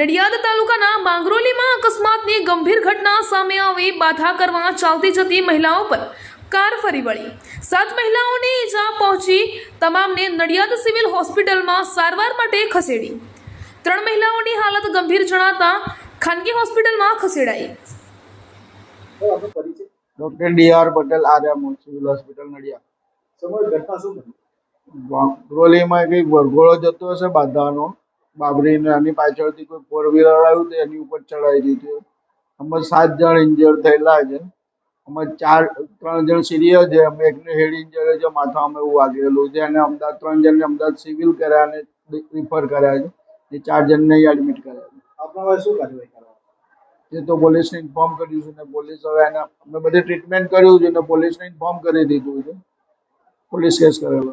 નડિયાદ તાલુકાના માંગરોલીમાં અકસ્માતની ગંભીર ઘટના સામે આવી બાધા કરવા ચાલતી જતી મહિલાઓ પર કાર ફરી વળી. સાત મહિલાઓને ઈજા પહોંચી તમામને નડિયાદ સિવિલ હોસ્પિટલમાં સારવાર માટે ખસેડી. ત્રણ મહિલાઓની હાલત ગંભીર જણાતા ખાનગી હોસ્પિટલમાં ખસેડાઈ. Doctor D R Patel Arya civil hospital Nadiad. ઘટના શું બની? કંઈક વરઘોડો જતો હશે બાધાનો. બાબરીને એની પાછળથી કોઈ ફોર વ્હીલર આવ્યું તો એની ઉપર ચડાવી દીધું. અમે સાત જણ ઇન્જર થયેલા છે. અમે ચાર ત્રણ જણ સિરિયસ છે. અમે એકને હેડ ઇન્જર છે. માથામાં એવું વાગેલું છે. અને અમદાવાદ ત્રણ જણને અમદાવાદ સિવિલ કર્યા અને રિફર કર્યા છે. એ ચાર જણને એડમિટ કર્યા છે. આપણા હવે શું કાર્યવાહી કરવા એ તો પોલીસને ઇન્ફોર્મ કર્યું છે ને પોલીસ હવે એને અમે બધી ટ્રીટમેન્ટ કર્યું છે ને પોલીસને ઇન્ફોર્મ કરી દીધું છે. પોલીસ કેસ કરેલો.